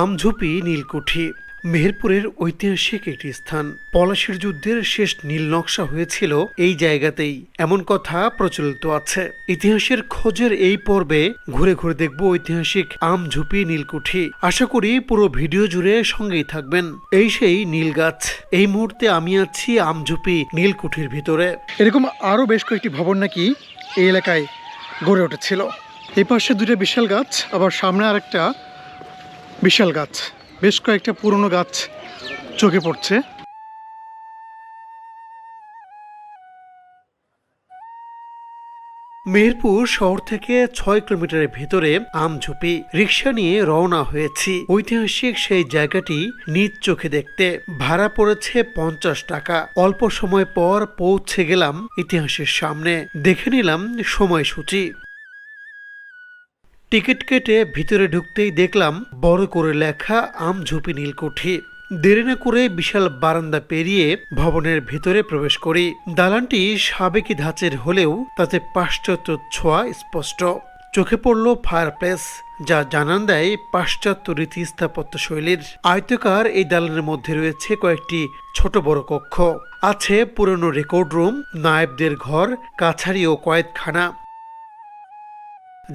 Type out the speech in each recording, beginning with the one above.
আমঝুপি, নীলকুঠি, মেহেরপুরের ঐতিহাসিক একটি স্থান। পলাশির যুদ্ধের শেষ নীল নকশা হয়েছিল এই জায়গাতেই। এমন কথা প্রচলিত আছে। ইতিহাসের খোঁজের এই পর্বে ঘুরে ঘুরে দেখব ঐতিহাসিক আমঝুপি, নীলকুঠি। আশা করি পুরো ভিডিও জুড়ে সঙ্গেই থাকবেন। এই সেই নীল গাছ। এই মুহূর্তে আমি আছি আমঝুপি, নীলকুঠির ভিতরে। এরকম আরও বেশ কয়েকটি ভবন নাকি এই এলাকায় গড়ে উঠেছিল। এই পাশে দুটো বিশাল গাছ, আবার সামনে আরেকটা বিশাল গাছ। বেশ কয়েকটা পুরনো গাছ চোখে পড়ছে। মেহেরপুর শহর থেকে ছয় কিলোমিটারের ভেতরে আমঝুপি রিক্সা নিয়ে রওনা হয়েছি। ঐতিহাসিক সেই জায়গাটি নিজ চোখে দেখতে। ভাড়া পড়েছে পঞ্চাশ টাকা। অল্প সময় পর পৌঁছে গেলাম ইতিহাসের সামনে। দেখে নিলাম সময়সূচি। টিকিট কেটে ভিতরে ঢুকতেই দেখলাম বড় করে লেখা আমঝুপি নীলকুঠি। দেরি না করে বিশাল বারান্দা পেরিয়ে ভবনের ভেতরে প্রবেশ করি। দালানটি সাবেকি ধাঁচের হলেও তাতে পাশ্চাত্য ছোঁয়া স্পষ্ট। চোখে পড়ল ফায়ারপ্লেস যা জানান দেয় পাশ্চাত্য রীতি স্থাপত্য শৈলীর আয়তকার এই দালানের মধ্যে রয়েছে কয়েকটি ছোট বড় কক্ষ। আছে পুরনো রেকর্ড রুম নায়েবদের ঘর, কাছারি ও কয়েদখানা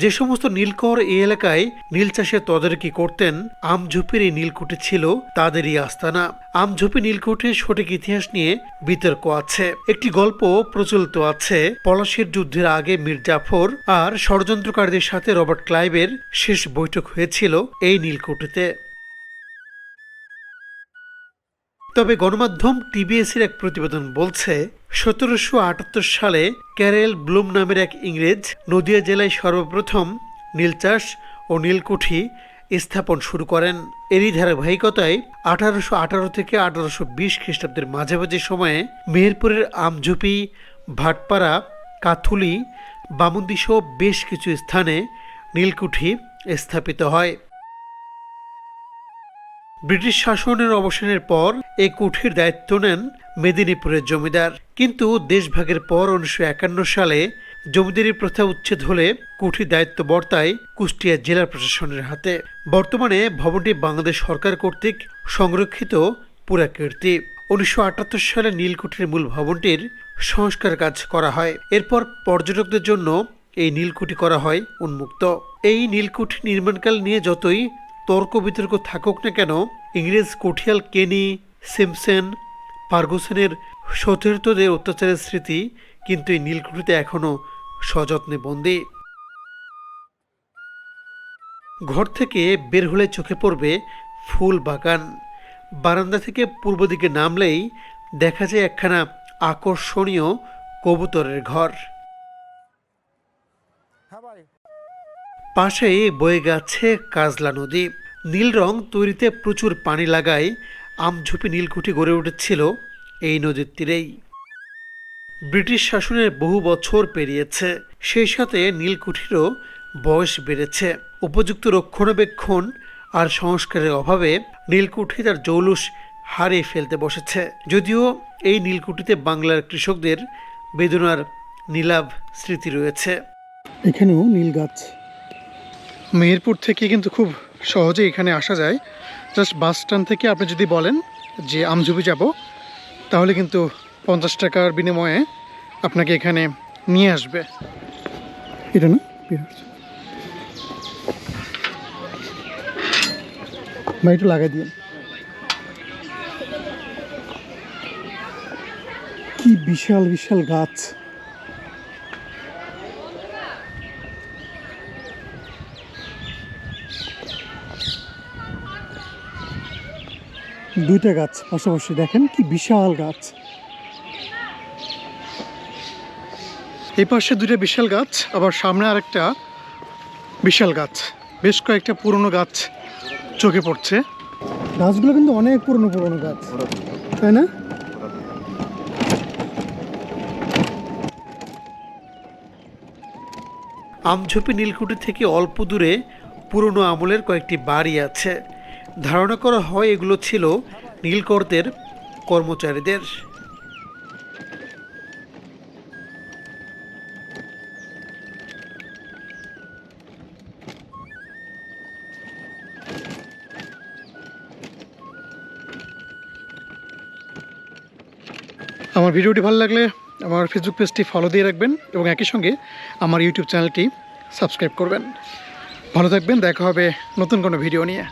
যে সমস্ত নীলকর এই এলাকায় নীল চাষের তদারকি করতেন আমঝুপির এই নীলকুঠি ছিল তাদেরই আস্তানা। আমঝুপি নীলকুঠির সঠিক ইতিহাস নিয়ে বিতর্ক আছে। একটি গল্প প্রচলিত আছে পলাশির যুদ্ধের আগে মীর জাফর আর ষড়যন্ত্রকারীদের সাথে রবার্ট ক্লাইভের শেষ বৈঠক হয়েছিল এই নীলকুঠিতে তবে গণমাধ্যম টিবিএসের এক প্রতিবেদন বলছে সতেরোশো আটাত্তর সালে ক্যারেল ব্লুম নামের এক ইংরেজ নদিয়া জেলায় সর্বপ্রথম নীল চাষ ও নীলকুঠি স্থাপন শুরু করেন। এরই ধারাবাহিকতায় আঠারোশো আঠারো থেকে আঠারোশো বিশ খ্রিস্টাব্দের মাঝামাঝি সময়ে মেহেরপুরের আমঝুপি, ভাটপাড়া, কাথুলি, বামুন্দিসহ বেশ কিছু স্থানে নীলকুঠি স্থাপিত হয়। ব্রিটিশ শাসনের অবসানের পর এই কুঠির দায়িত্ব নেন মেদিনীপুরের জমিদার। কিন্তু দেশভাগের পর উনিশশো একান্ন সালে জমিদারি প্রথা উচ্ছেদ হলে কুঠির দায়িত্ব বর্তায় কুষ্টিয়া জেলা প্রশাসনের হাতে। বর্তমানে ভবনটি বাংলাদেশ সরকার কর্তৃক সংরক্ষিত পুরাকীর্তি। উনিশশো আটাত্তর সালে নীলকুঠির মূল ভবনটির সংস্কার কাজ করা হয়। এরপর পর্যটকদের জন্য এই নীলকুঠি করা হয় উন্মুক্ত। এই নীলকুঠি নির্মাণকাল নিয়ে যতই তর্ক বিতর্ক থাকুক না কেন, ইংরেজ কঠিয়াল কেনি, সিমসেন ফার্গুসনের সতীর্থদের অত্যাচারের স্মৃতি কিন্তু এই নীলকুঠিতে এখনও সযত্নে বন্দী। ঘর থেকে বের হলে চোখে পড়বে ফুল বাগান। বারান্দা থেকে পূর্ব দিকে নামলেই দেখা যায় একখানা আকর্ষণীয় কবুতরের ঘর। পাশেই বয়ে গেছে কাজলা নদী। নীল রং তৈরিতে প্রচুর পানি লাগায় আমঝুপি নীলকুঠি গড়ে উঠেছিল এই নদীর তীরেই। ব্রিটিশ শাসনের বহু বছর পেরিয়েছে, সেই সাথে নীলকুঠিরও বয়স বেড়েছে। উপযুক্ত রক্ষণাবেক্ষণ আর সংস্কারের অভাবে নীলকুঠি তার জৌলুস হারিয়ে ফেলতে বসেছে। যদিও এই নীলকুঠিতে বাংলার কৃষকদের বেদনার নীলাভ স্মৃতি রয়েছে। এখানেও নীল গাছ মেহেরপুর থেকে কিন্তু খুব সহজে এখানে আসা যায়। জাস্ট বাস স্ট্যান্ড থেকে আপনি যদি বলেন যে আমঝুপি যাব, তাহলে কিন্তু পঞ্চাশ টাকার বিনিময়ে আপনাকে এখানে নিয়ে আসবে। এটা না। ভাই, একটু লাগাই দিন কি বিশাল বিশাল গাছ। দুইটা গাছ পাশাপাশি দেখেন কি বিশাল গাছ। এই পাশে দুইটা বিশাল গাছ, আবার সামনে আরেকটা বিশাল গাছ। বেশ কয়েকটা পুরনো গাছ চোখে পড়ছে। গাছগুলো কিন্তু অনেক পুরনো পুরনো গাছ, তাই না? আমঝুপি নীলকুঠি থেকে অল্প দূরে পুরনো আমলের কয়েকটি বাড়ি আছে। ধারণা করা হয় এগুলো ছিল নীলকরদের কর্মচারীদের। আমার ভিডিওটি ভালো লাগলে আমার ফেসবুক পেজটি ফলো দিয়ে রাখবেন এবং একই সঙ্গে আমার ইউটিউব চ্যানেলটি সাবস্ক্রাইব করবেন। ভালো থাকবেন, দেখা হবে নতুন কোনো ভিডিও নিয়ে।